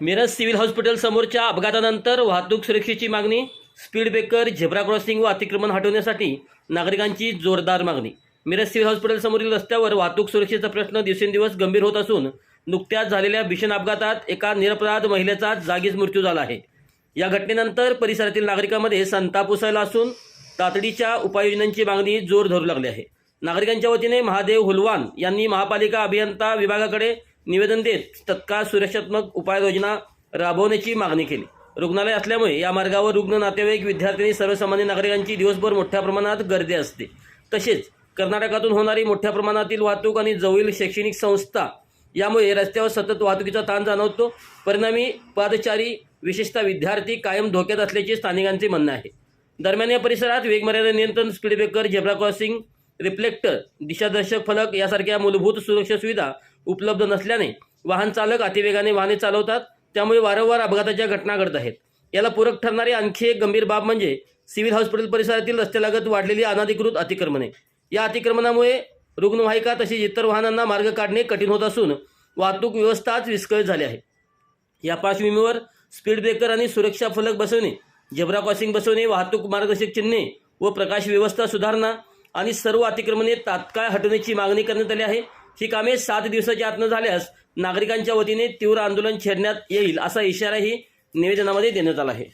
Miraj civil hospital समोरच्या अपघातानंतर वाहतूक सुरक्षेची मागणी स्पीड ब्रेकर झेब्रा क्रॉसिंग व अतिक्रमण हटवण्यासाठी नागरिकांची जोरदार मागणी. मिरज सिव्हिल हॉस्पिटल समोरील रस्त्यावर वाहतूक सुरक्षेचा प्रश्न दिवसेंदिवस गंभीर होत असून नुकत्याच झालेल्या भीषण अपघातात एका निरपराध महिलेचा जागीच मृत्यू झाला आहे. या घटनेनंतर परिसरातील नागरिकांमध्ये संताप उसळला असून तातडीच्या उपाययोजनांची मागणी जोर धरू लागली आहे. नागरिकांच्या वतीने महादेव हुलवान यांनी महापालिका अभियंता विभागाकडे निवेदन देत तत्काळ सुरक्षात्मक उपाययोजना राबवण्याची मागणी केली. रुग्णालय असल्यामुळे या मार्गावर रुग्ण नातेवाईक विद्यार्थ्यांनी सर्वसामान्य नागरिकांची दिवसभर मोठ्या प्रमाणात गर्दी असते. तसेच कर्नाटकातून होणारी मोठ्या प्रमाणातील वाहतूक आणि जवळील शैक्षणिक संस्था यामुळे रस्त्यावर सतत वाहतुकीचा ताण जाणवतो. परिणामी पादचारी विशेषतः विद्यार्थी कायम धोक्यात असल्याचे स्थानिकांचे म्हणणं आहे. दरम्यान या परिसरात वेगमर्यादा नियंत्रण speed breaker zebra crossing reflector दिशादर्शक फलक यासारख्या मूलभूत सुरक्षा सुविधा उपलब्ध नसल्याने वाहन चालक अतिवेगाने वाहने चालवतात त्यामुळे वारंवार अपघाताच्या घटना घडत आहेत. याला पूरक ठरणारी आणखी एक गंभीर बाब म्हणजे सिव्हिल हॉस्पिटल परिसरातील रस्त्यालगत वाढलेली अनधिकृत अतिक्रमणे. या अतिक्रमणामुळे रुग्णवाहिका तसेच इतर वाहनांना मार्ग काढणे कठीण होत असून वाहतूक व्यवस्थाच विस्कळीत झाली आहे. या पार्श्वभूमीवर स्पीड ब्रेकर आणि सुरक्षा फलक बसवणे झेब्रा क्रॉसिंग बसवणे वाहतूक मार्गदर्शक चिन्हे व प्रकाश व्यवस्था सुधारणा आणि सर्व अतिक्रमणे तात्काळ हटवण्याची मागणी करण्यात आली आहे. ही कामे सात दिवसाच्या आत झाल्यास नागरिकांच्या वतीने तीव्र आंदोलन छेडण्यात येईल असा इशाराही निवेदनामध्ये देण्यात आला आहे.